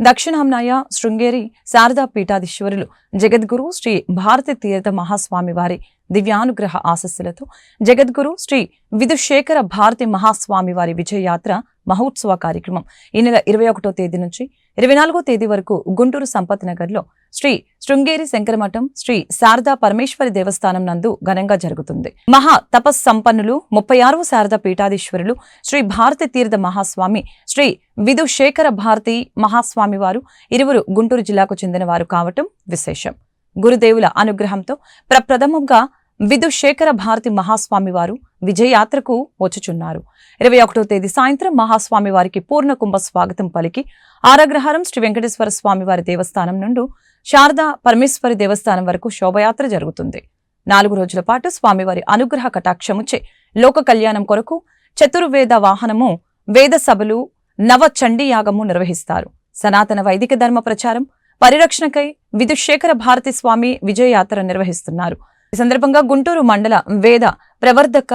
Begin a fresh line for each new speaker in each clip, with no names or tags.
దక్షిణాంనాయ శృంగేరి శారదా పీఠాధీశ్వరులు జగద్గురు శ్రీ భారతి తీర్థ మహాస్వామి వారి దివ్యానుగ్రహ ఆశస్సులతో జగద్గురు శ్రీ విధుశేఖర భారతి మహాస్వామి వారి విజయయాత్ర మహోత్సవ కార్యక్రమం ఈ నెల ఇరవై ఒకటో తేదీ నుంచి ఇరవై నాలుగో తేదీ వరకు గుంటూరు సంపత్ నగర్లో శ్రీ శృంగేరి శంకరమఠం శ్రీ శారదా పరమేశ్వరి దేవస్థానం నందు ఘనంగా జరుగుతుంది. మహా తపస్ సంపన్నులు ముప్పై ఆరవ శారదా పీఠాధీశ్వరులు శ్రీ భారతి తీర్థ మహాస్వామి శ్రీ విధు శేఖర భారతి మహాస్వామి వారు ఇరువురు గుంటూరు జిల్లాకు చెందిన వారు కావటం విశేషం. గురుదేవుల అనుగ్రహంతో ప్రప్రథమంగా విధు శేఖర భారతి మహాస్వామి వారు విజయయాత్రకు వచ్చుచున్నారు. ఇరవై ఒకటో తేదీ సాయంత్రం మహాస్వామి వారికి పూర్ణ కుంభ స్వాగతం పలికి ఆరగ్రహారం శ్రీ వెంకటేశ్వర స్వామి వారి దేవస్థానం నుండి శారదా పరమేశ్వరి దేవస్థానం వరకు శోభయాత్ర జరుగుతుంది. నాలుగు రోజుల పాటు స్వామివారి అనుగ్రహ కటాక్షముచే లోక కళ్యాణం కొరకు చతుర్వేద వాహనము వేద సభలు నవ చండీయాగము నిర్వహిస్తారు. సనాతన వైదిక ధర్మ ప్రచారం పరిరక్షణకై విధుశేఖర భారతి స్వామి విజయయాత్ర నిర్వహిస్తున్నారు. ఈ సందర్భంగా గుంటూరు మండల వేద ప్రవర్ధక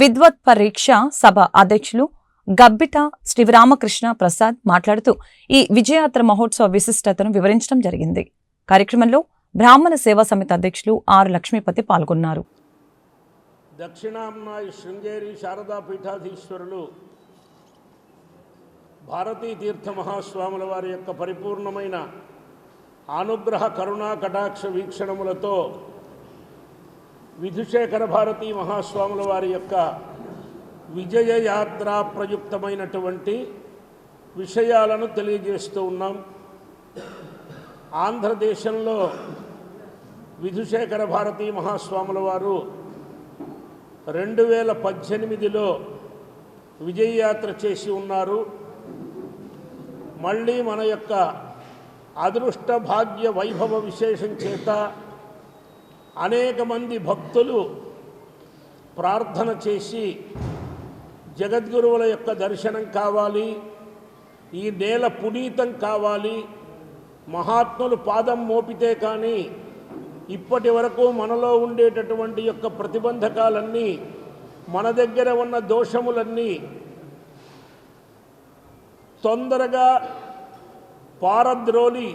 విద్వత్ పరీక్ష సభ అధ్యక్షులు గబ్బిట శ్రీరామకృష్ణ ప్రసాద్ మాట్లాడుతూ ఈ విజయాత్ర మహోత్సవ విశిష్టతను వివరించడం జరిగింది. కార్యక్రమంలో బ్రాహ్మణ సేవా సమితి అధ్యక్షులు ఆర్ లక్ష్మీపతి పాల్గొన్నారు.
దక్షిణాంనాయ శృంగేరి శారదా పీఠాధీశ్వరులు భారతీ తీర్థ మహాస్వాముల వారి యొక్క పరిపూర్ణమైన అనుగ్రహ కరుణా కటాక్ష వీక్షణములతో విధుశేఖర భారతీ మహాస్వాముల వారి యొక్క విజయ యాత్ర ప్రయుక్తమైనటువంటి విషయాలను తెలియజేస్తూ ఉన్నాం. ఆంధ్రదేశంలో విధుశేఖర భారతీ మహాస్వాముల వారు రెండు వేల పద్దెనిమిదిలో విజయయాత్ర చేసి ఉన్నారు. మళ్ళీ మన యొక్క అదృష్ట భాగ్య వైభవ విశేషం చేత అనేక మంది భక్తులు ప్రార్థన చేసి జగద్గురువుల యొక్క దర్శనం కావాలి ఈ నేల పునీతం కావాలి మహాత్ములు పాదం మోపితే కానీ ఇప్పటి వరకు మనలో ఉండేటటువంటి యొక్క ప్రతిబంధకాలన్నీ మన దగ్గర ఉన్న దోషములన్నీ తొందరగా పారద్రోలి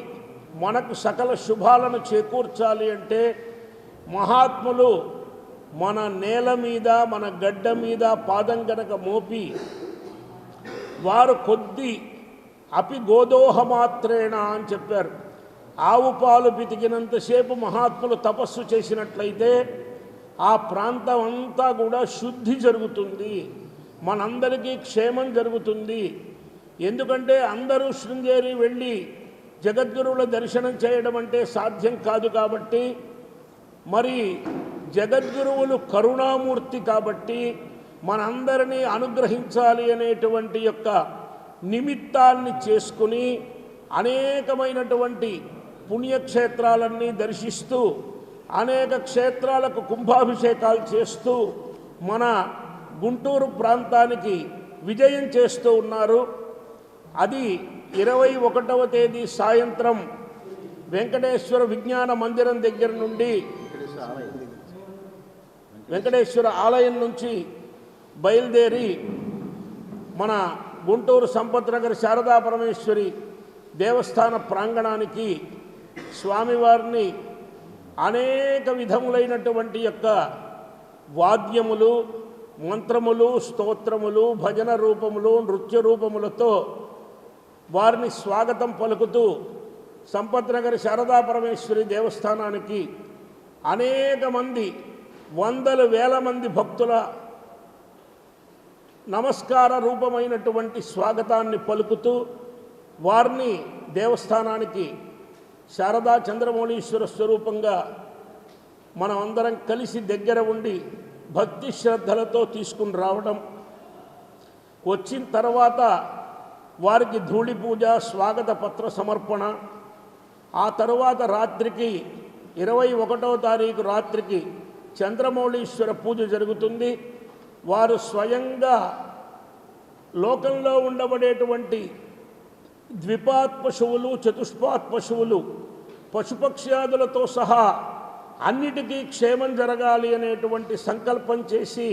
మనకు సకల శుభాలను చేకూర్చాలి అంటే మహాత్ములు మన నేల మీద మన గడ్డ మీద పాదం గనక మోపి వారు కొద్ది అపి గోదోహ మాత్రేణ అని చెప్పారు. ఆవు పాలు పితికినంతసేపు మహాత్ములు తపస్సు చేసినట్లయితే ఆ ప్రాంతం అంతా కూడా శుద్ధి జరుగుతుంది. మనందరికీ క్షేమం జరుగుతుంది. ఎందుకంటే అందరూ శృంగేరి వెళ్ళి జగద్గురువుల దర్శనం చేయడం అంటే సాధ్యం కాదు కాబట్టి మరి జగద్గురువులు కరుణామూర్తి కాబట్టి మనందరినీ అనుగ్రహించాలి అనేటువంటి యొక్క నిమిత్తాన్ని చేసుకుని అనేకమైనటువంటి పుణ్యక్షేత్రాలన్నీ దర్శిస్తూ అనేక క్షేత్రాలకు కుంభాభిషేకాలు చేస్తూ మన గుంటూరు ప్రాంతానికి విజయం చేస్తూ ఉన్నారు. అది ఇరవై ఒకటవ తేదీ సాయంత్రం వెంకటేశ్వర విజ్ఞాన మందిరం దగ్గర నుండి వెంకటేశ్వర ఆలయం నుంచి బయలుదేరి మన గుంటూరు సంపత్ నగర్ శారదా పరమేశ్వరి దేవస్థాన ప్రాంగణానికి స్వామివారిని అనేక విధములైనటువంటి యొక్క వాద్యములు మంత్రములు స్తోత్రములు భజన రూపములు నృత్య రూపములతో వారిని స్వాగతం పలుకుతూ సంపత్ నగర్ శారదా పరమేశ్వరి దేవస్థానానికి అనేక మంది వందల వేల మంది భక్తుల నమస్కార రూపమైనటువంటి స్వాగతాన్ని పలుకుతూ వారిని దేవస్థానానికి శారదా చంద్రమౌళీశ్వర స్వరూపంగా మనం అందరం కలిసి దగ్గర ఉండి భక్తి శ్రద్ధలతో తీసుకుని రావడం వచ్చిన తర్వాత వారికి ధూళి పూజ స్వాగత పత్ర సమర్పణ ఆ తరువాత రాత్రికి ఇరవై ఒకటవ తారీఖు రాత్రికి చంద్రమౌళీశ్వర పూజ జరుగుతుంది. వారు స్వయంగా లోకంలో ఉండబడేటువంటి ద్విపాత్ పశువులు చతుష్పాత్ పశువులు పశుపక్ష్యాదులతో సహా అన్నిటికీ క్షేమం జరగాలి అనేటువంటి సంకల్పం చేసి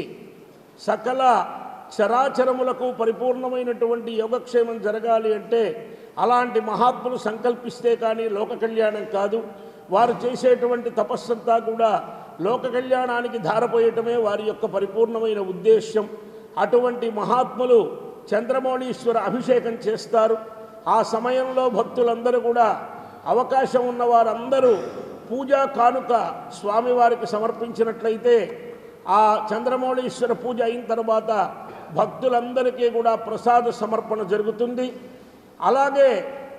సకల చరాచరములకు పరిపూర్ణమైనటువంటి యోగక్షేమం జరగాలి అంటే అలాంటి మహాత్ములు సంకల్పిస్తే కానీ లోక కళ్యాణం కాదు. వారు చేసేటువంటి తపస్సంతా కూడా లోక కళ్యాణానికి ధారపోయటమే వారి యొక్క పరిపూర్ణమైన ఉద్దేశ్యం. అటువంటి మహాత్ములు చంద్రమౌళీశ్వర అభిషేకం చేస్తారు. ఆ సమయంలో భక్తులందరూ కూడా అవకాశం ఉన్న వారందరూ పూజా కానుక స్వామివారికి సమర్పించినట్లయితే ఆ చంద్రమౌళీశ్వర పూజ అయిన తర్వాత భక్తులందరికీ కూడా ప్రసాద సమర్పణ జరుగుతుంది. అలాగే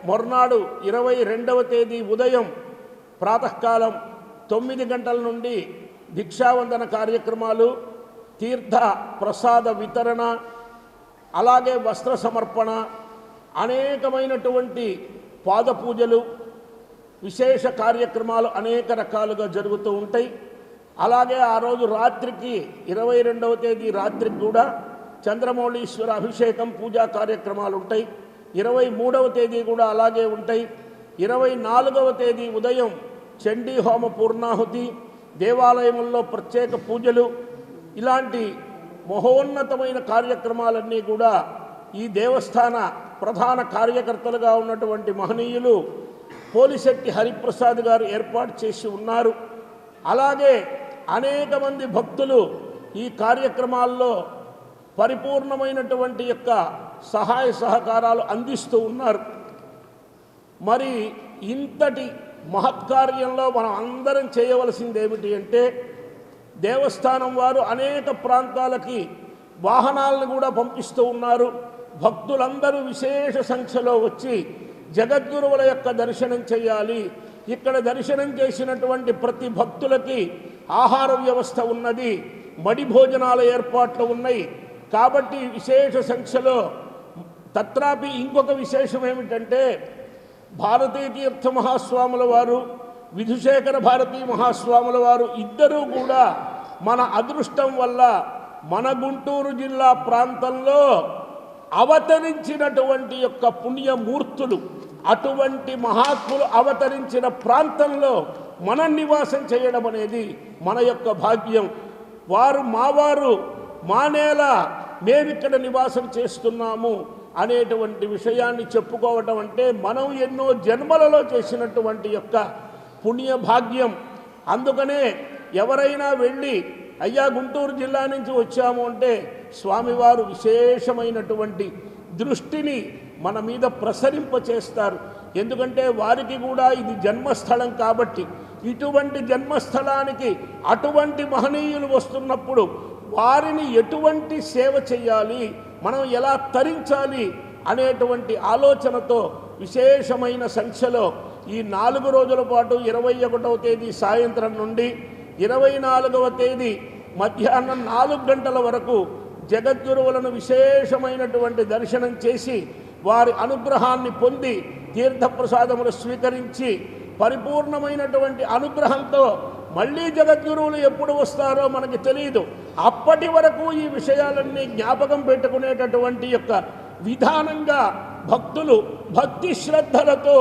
మొర్నాడు ఇరవై రెండవ తేదీ ఉదయం ప్రాతకాలం తొమ్మిది గంటల నుండి భిక్షావందన కార్యక్రమాలు తీర్థ ప్రసాద వితరణ అలాగే వస్త్ర సమర్పణ అనేకమైనటువంటి పాద పూజలు విశేష కార్యక్రమాలు అనేక రకాలుగా జరుగుతూ ఉంటాయి. అలాగే ఆ రోజు రాత్రికి ఇరవై రెండవ తేదీ రాత్రికి కూడా చంద్రమౌళీశ్వర అభిషేకం పూజా కార్యక్రమాలు ఉంటాయి. ఇరవై మూడవ తేదీ కూడా అలాగే ఉంటాయి. ఇరవై నాలుగవ తేదీ ఉదయం చండీ హోమ పూర్ణాహుతి దేవాలయముల్లో ప్రత్యేక పూజలు ఇలాంటి మహోన్నతమైన కార్యక్రమాలన్నీ కూడా ఈ దేవస్థాన ప్రధాన కార్యకర్తలుగా ఉన్నటువంటి మహనీయులు పోలిశెట్టి హరిప్రసాద్ గారు ఏర్పాటు చేసి ఉన్నారు. అలాగే అనేక మంది భక్తులు ఈ కార్యక్రమాల్లో పరిపూర్ణమైనటువంటి యొక్క సహాయ సహకారాలు అందిస్తూ ఉన్నారు. మరి ఇంతటి మహత్కార్యంలో మనం అందరం చేయవలసింది ఏమిటి అంటే దేవస్థానం వారు అనేక ప్రాంతాలకి వాహనాలను కూడా పంపిస్తూ ఉన్నారు. భక్తులందరూ విశేష సంఖ్యలో వచ్చి జగద్గురువుల యొక్క దర్శనం చేయాలి. ఇక్కడ దర్శనం చేసినటువంటి ప్రతి భక్తులకి ఆహార వ్యవస్థ ఉన్నది. మడి భోజనాల ఏర్పాట్లు ఉన్నాయి. కాబట్టి విశేష సంఖ్యలో తత్రాపి ఇంకొక విశేషం ఏమిటంటే భారతీ తీర్థ మహాస్వాముల వారు విధుశేఖర భారతీ మహాస్వాముల వారు ఇద్దరూ కూడా మన అదృష్టం వల్ల మన గుంటూరు జిల్లా ప్రాంతంలో అవతరించినటువంటి యొక్క పుణ్యమూర్తులు అటువంటి మహాత్ములు అవతరించిన ప్రాంతంలో మన నివాసం చేయడం అనేది మన యొక్క భాగ్యం. వారు మావారు మానేలా మేమిక్కడ నివాసం చేస్తున్నాము అనేటువంటి విషయాన్ని చెప్పుకోవటం అంటే మనం ఎన్నో జన్మలలో చేసినటువంటి యొక్క పుణ్య భాగ్యం. అందుకనే ఎవరైనా వెళ్ళి అయ్యా గుంటూరు జిల్లా నుంచి వచ్చాము అంటే స్వామివారు విశేషమైనటువంటి దృష్టిని మన మీద ప్రసరింప చేస్తారు ఎందుకంటే వారికి కూడా ఇది జన్మస్థలం కాబట్టి ఇటువంటి జన్మస్థలానికి అటువంటి మహనీయులు వస్తున్నప్పుడు వారిని ఎటువంటి సేవ చేయాలి మనం ఎలా తరించాలి? అనేటువంటి ఆలోచనతో విశేషమైన సంఖ్యలో ఈ నాలుగు రోజుల పాటు ఇరవై ఒకటవ తేదీ సాయంత్రం నుండి ఇరవై నాలుగవ తేదీ మధ్యాహ్నం నాలుగు గంటల వరకు జగద్గురువులను విశేషమైనటువంటి దర్శనం చేసి వారి అనుగ్రహాన్ని పొంది తీర్థప్రసాదములు స్వీకరించి పరిపూర్ణమైనటువంటి అనుగ్రహంతో మళ్ళీ జగద్గురువులు ఎప్పుడు వస్తారో మనకి తెలియదు. అప్పటి వరకు ఈ విషయాలన్నీ జ్ఞాపకం పెట్టుకునేటటువంటి యొక్క విధానంగా భక్తులు భక్తి శ్రద్ధలతో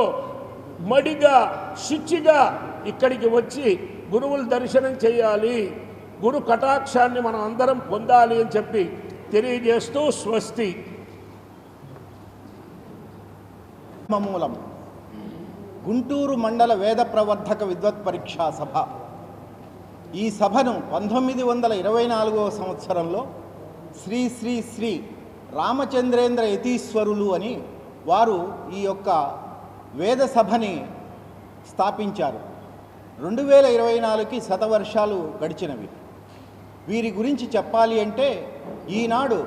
మడిగా శుచిగా ఇక్కడికి వచ్చి గురువుల దర్శనం చేయాలి గురు కటాక్షాన్ని మనం అందరం పొందాలి అని చెప్పి తెలియజేస్తూ స్వస్తి.
మూలం గుంటూరు మండల వేద ప్రవర్ధక విద్వత్ పరీక్షా సభ. ఈ సభను పంతొమ్మిది వందల ఇరవై నాలుగవ సంవత్సరంలో శ్రీ శ్రీ శ్రీ రామచంద్రేంద్ర యతీశ్వరులు అని వారు ఈ యొక్క వేద సభని స్థాపించారు. రెండు వేల ఇరవై నాలుగుకి శతవర్షాలు గడిచినవి. వీరి గురించి చెప్పాలి అంటే ఈనాడు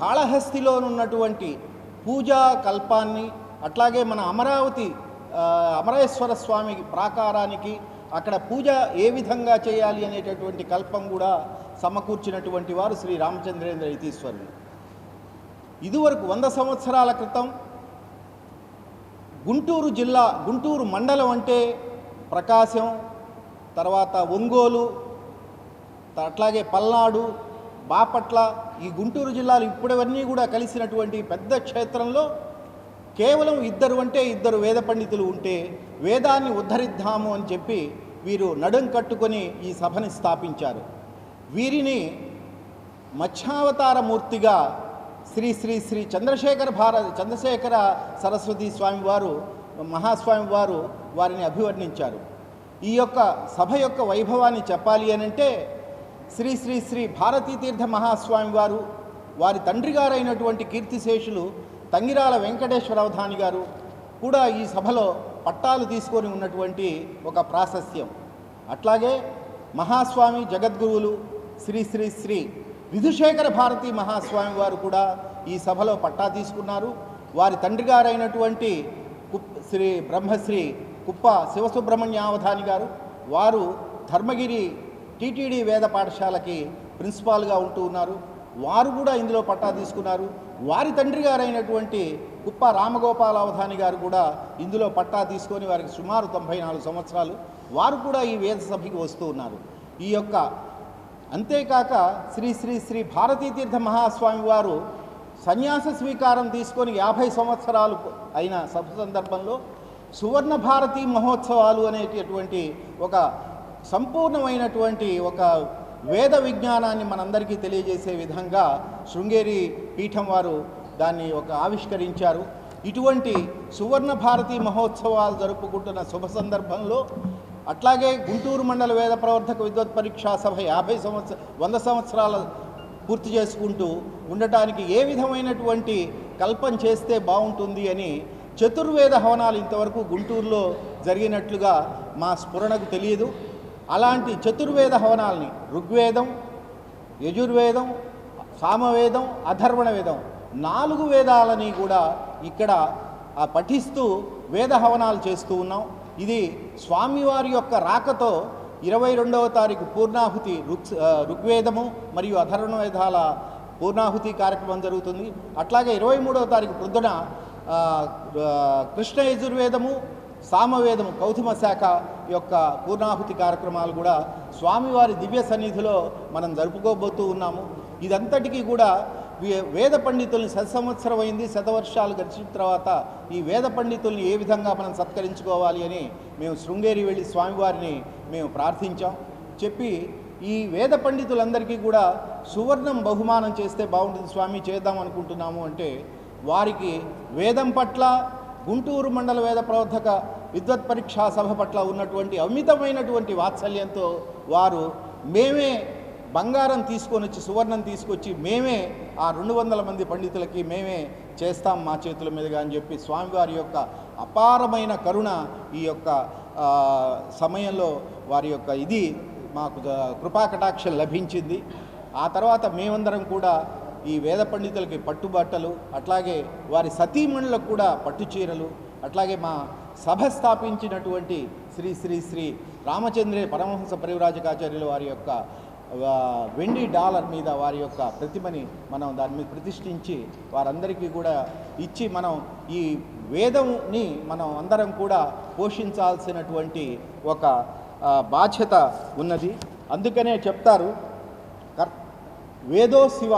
కాళహస్తిలోనున్నటువంటి పూజా కల్పాన్ని అట్లాగే మన అమరావతి అమరేశ్వర స్వామి ప్రాకారానికి అక్కడ పూజ ఏ విధంగా చేయాలి అనేటటువంటి కల్పం కూడా సమకూర్చినటువంటి వారు శ్రీ రామచంద్రేంద్ర యతీశ్వరులు. ఇదివరకు వంద సంవత్సరాల క్రితం గుంటూరు జిల్లా గుంటూరు మండలం అంటే ప్రకాశం తర్వాత ఒంగోలు అట్లాగే పల్నాడు బాపట్ల ఈ గుంటూరు జిల్లాలు ఇప్పుడవన్నీ కూడా కలిసినటువంటి పెద్ద క్షేత్రంలో కేవలం ఇద్దరు అంటే ఇద్దరు వేద పండితులు ఉంటే వేదాన్ని ఉద్ధరిద్దాము అని చెప్పి వీరు నడుం కట్టుకొని ఈ సభని స్థాపించారు. వీరిని మత్స్యావతార మూర్తిగా శ్రీ శ్రీ శ్రీ చంద్రశేఖర భారత చంద్రశేఖర సరస్వతి స్వామి వారు మహాస్వామి వారు వారిని అభివర్ణించారు. ఈ యొక్క సభ యొక్క వైభవాన్ని చెప్పాలి అని అంటే శ్రీ శ్రీ శ్రీ భారతీ తీర్థ మహాస్వామి వారు వారి తండ్రి గారైనటువంటి కీర్తిశేషులు తంగిరాల వెంకటేశ్వర అవధాని గారు కూడా ఈ సభలో పట్టాలు తీసుకొని ఉన్నటువంటి ఒక ప్రాశస్త్యం అట్లాగే మహాస్వామి జగద్గురువులు శ్రీ శ్రీ శ్రీ విధుశేఖర భారతి మహాస్వామి వారు కూడా ఈ సభలో పట్టా తీసుకున్నారు. వారి తండ్రి గారైనటువంటి కుప్ శ్రీ బ్రహ్మశ్రీ కుప్ప శివసుబ్రహ్మణ్యావధాని గారు వారు ధర్మగిరి టీటీడీ వేద పాఠశాలకి ప్రిన్సిపాల్గా ఉంటూ ఉన్నారు. వారు కూడా ఇందులో పట్టా తీసుకున్నారు. వారి తండ్రి గారైనటువంటి కుప్ప రామగోపాల అవధాని గారు కూడా ఇందులో పట్టా తీసుకొని వారికి సుమారు తొంభై నాలుగు సంవత్సరాలు వారు కూడా ఈ వేద సభకి వస్తూ ఉన్నారు. ఈ యొక్క అంతేకాక శ్రీ శ్రీ శ్రీ భారతీ తీర్థ మహాస్వామి వారు సన్యాస స్వీకారం తీసుకొని యాభై సంవత్సరాలు అయిన సభ సందర్భంలో సువర్ణ భారతి మహోత్సవాలు అనేటటువంటి ఒక సంపూర్ణమైనటువంటి ఒక వేద విజ్ఞానాన్ని మనందరికీ తెలియజేసే విధంగా శృంగేరి పీఠం వారు దాన్ని ఒక ఆవిష్కరించారు. ఇటువంటి సువర్ణ భారతి మహోత్సవాలు జరుపుకుంటున్న శుభ సందర్భంలో అట్లాగే గుంటూరు మండల వేద ప్రవర్తక విద్వత్ పరీక్షా సభ యాభై సంవత్సర వంద సంవత్సరాల పూర్తి చేసుకుంటూ ఉండటానికి ఏ విధమైనటువంటి కల్పన చేస్తే బాగుంటుంది అని చతుర్వేద హవనాలు ఇంతవరకు గుంటూరులో జరిగినట్లుగా మా స్ఫురణకు తెలియదు. అలాంటి చతుర్వేద హవనాల్ని ఋగ్వేదం యజుర్వేదం సామవేదం అధర్వణ వేదం నాలుగు వేదాలని కూడా ఇక్కడ పఠిస్తూ వేద హవనాలు చేస్తూ ఉన్నాం. ఇది స్వామివారి యొక్క రాకతో ఇరవై రెండవ తారీఖు పూర్ణాహుతి ఋక్ ఋగ్వేదము మరియు అధర్వణ వేదాల పూర్ణాహుతి కార్యక్రమం జరుగుతుంది. అట్లాగే ఇరవై మూడవ తారీఖు ప్రొద్దున కృష్ణ యజుర్వేదము సామవేదము కౌతుమ శాఖ యొక్క పూర్ణాహుతి కార్యక్రమాలు కూడా స్వామివారి దివ్య సన్నిధిలో మనం జరుపుకోబోతూ ఉన్నాము. ఇదంతటికీ కూడా వే- వేద పండితుల్ని శత సంవత్సరం అయింది శతవర్షాలు గడిచిన తర్వాత ఈ వేద పండితుల్ని ఏ విధంగా మనం సత్కరించుకోవాలి అని మేము శృంగేరి వెళ్ళి స్వామివారిని మేము ప్రార్థించాం. చెప్పి ఈ వేద పండితులందరికీ కూడా సువర్ణం బహుమానం చేస్తే బాగుంటుంది స్వామి చేద్దాం అనుకుంటున్నాము అంటే వారికి వేదం పట్ల గుంటూరు మండల వేద ప్రవర్తక విద్వత్ పరీక్షా సభ పట్ల ఉన్నటువంటి అమితమైనటువంటి వాత్సల్యంతో వారు మేమే బంగారం తీసుకొని వచ్చి సువర్ణం తీసుకొచ్చి మేమే ఆ రెండు వందల మంది పండితులకి మేమే చేస్తాం మా చేతుల మీదుగా అని చెప్పి స్వామివారి యొక్క అపారమైన కరుణ ఈ యొక్క సమయంలో వారి యొక్క ఇది మాకు కృపాకటాక్షం లభించింది. ఆ తర్వాత మేమందరం కూడా ఈ వేద పండితులకి పట్టుబట్టలు అట్లాగే వారి సతీమణులకు కూడా పట్టు చీరలు అట్లాగే మా సభ స్థాపించినటువంటి శ్రీ శ్రీ శ్రీ రామచంద్రే పరమహంస పరివరాజకాచార్యులు వారి యొక్క వెండి డాలర్ మీద వారి యొక్క ప్రతిమని మనం దాని మీద ప్రతిష్ఠించి వారందరికీ కూడా ఇచ్చి మనం ఈ వేదంని మనం అందరం కూడా పోషించాల్సినటువంటి ఒక బాధ్యత ఉన్నది. అందుకనే చెప్తారు కర్ వేదో శివ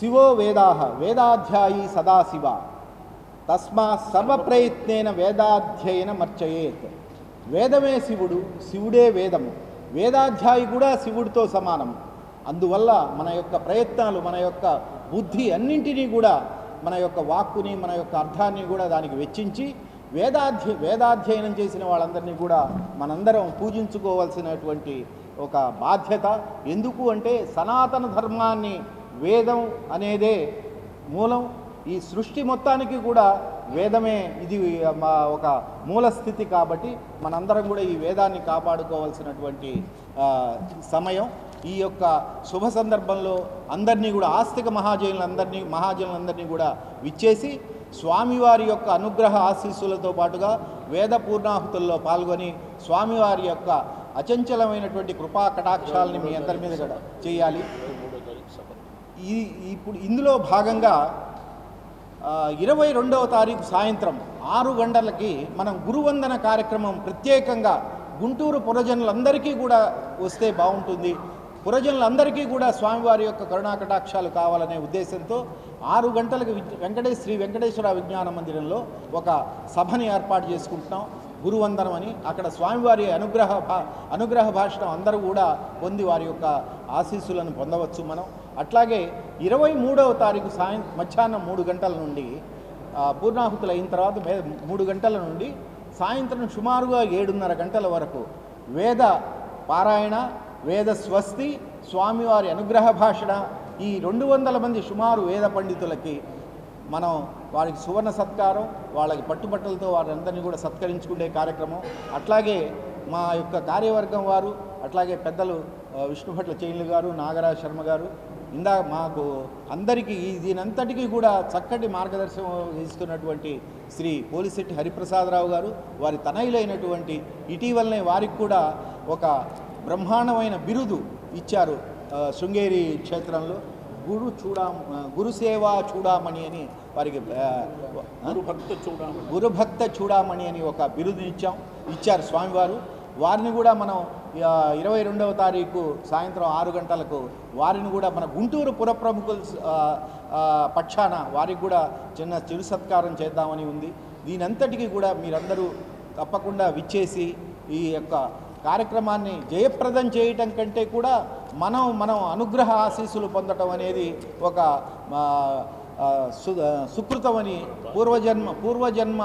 శివో వేదాహ వేదాధ్యాయి సదాశివ తస్మా సర్వప్రయత్నేన వేదాధ్యయన మర్చయేత్. వేదమే శివుడు శివుడే వేదము. వేదాధ్యాయి కూడా శివుడితో సమానం అందువల్ల మన యొక్క ప్రయత్నాలు మన యొక్క బుద్ధి అన్నింటినీ కూడా మన యొక్క వాక్కుని మన యొక్క అర్థాన్ని కూడా దానికి వెచ్చించి వేదాధ్య వేదాధ్యయనం చేసిన వాళ్ళందరినీ కూడా మనందరం పూజించుకోవాల్సినటువంటి ఒక బాధ్యత. ఎందుకు అంటే సనాతన ధర్మాన్ని వేదం అనేదే మూలం. ఈ సృష్టి మొత్తానికి కూడా వేదమే ఇది మా ఒక మూల స్థితి కాబట్టి మనందరం కూడా ఈ వేదాన్ని కాపాడుకోవాల్సినటువంటి సమయం. ఈ యొక్క శుభ సందర్భంలో అందరినీ కూడా ఆస్తిక మహాజనులందరినీ మహాజనులందరినీ కూడా విచ్చేసి స్వామివారి యొక్క అనుగ్రహ ఆశీస్సులతో పాటుగా వేద పూర్ణాహుతుల్లో పాల్గొని స్వామివారి యొక్క అచంచలమైనటువంటి కృపా కటాక్షాలని మీ అందరి మీద కూడా చేయాలి. ఈ ఇప్పుడు ఇందులో భాగంగా ఇరవై రెండవ తారీఖు సాయంత్రం ఆరు గంటలకి మనం గురువందన కార్యక్రమం ప్రత్యేకంగా గుంటూరు పురజనులందరికీ కూడా వస్తే బాగుంటుంది. పురజనులందరికీ కూడా స్వామివారి యొక్క కరుణాకటాక్షాలు కావాలనే ఉద్దేశంతో ఆరు గంటలకు వెంకటేశ్వర శ్రీ వెంకటేశ్వర విజ్ఞాన మందిరంలో ఒక సభని ఏర్పాటు చేసుకుంటున్నాం. గురువందనం అని అక్కడ స్వామివారి అనుగ్రహ భా అనుగ్రహ భాషణం అందరూ కూడా పొంది వారి యొక్క ఆశీస్సులను పొందవచ్చు మనం. అట్లాగే ఇరవై మూడవ తారీఖు సాయం మధ్యాహ్నం మూడు గంటల నుండి పూర్ణాహుతులు అయిన తర్వాత మే- మూడు గంటల నుండి సాయంత్రం సుమారుగా ఏడున్నర గంటల వరకు వేద పారాయణ వేద స్వస్తి స్వామివారి అనుగ్రహ భాషణ ఈ రెండు వందల మంది సుమారు వేద పండితులకి మనం వారికి సువర్ణ సత్కారం వాళ్ళకి పట్టుబట్టలతో వారందరినీ కూడా సత్కరించుకునే కార్యక్రమం. అట్లాగే మా యొక్క కార్యవర్గం వారు అట్లాగే పెద్దలు విష్ణుభట్ల చైన్లు గారు నాగరాజ్ శర్మ గారు ఇందా మాకు అందరికీ దీనంతటికీ కూడా చక్కటి మార్గదర్శనం ఇస్తున్నటువంటి శ్రీ పోలిశెట్టి హరిప్రసాదరావు గారు వారి తనయులైనటువంటి ఇటీవలనే వారికి కూడా ఒక బ్రహ్మాండమైన బిరుదు ఇచ్చారు శృంగేరి క్షేత్రంలో. గురు చూడా గురుసేవా చూడామణి అని వారికి ఆ,
గురు భక్త చూడమని
గురుభక్త చూడామణి అని ఒక బిరుదు ఇచ్చాం ఇచ్చారు స్వామివారు. వారిని కూడా మనం ఇరవై రెండవ తారీఖు సాయంత్రం ఆరు గంటలకు వారిని కూడా మన గుంటూరు పుర ప్రముఖుల పక్షాన వారికి కూడా చిన్న చిరు సత్కారం చేద్దామని ఉంది. దీనంతటికీ కూడా మీరందరూ తప్పకుండా విచ్చేసి ఈ యొక్క కార్యక్రమాన్ని జయప్రదం చేయటం కంటే కూడా మనం మనం అనుగ్రహ ఆశీస్సులు పొందటం అనేది ఒక సు సుకృతమని పూర్వజన్మ పూర్వజన్మ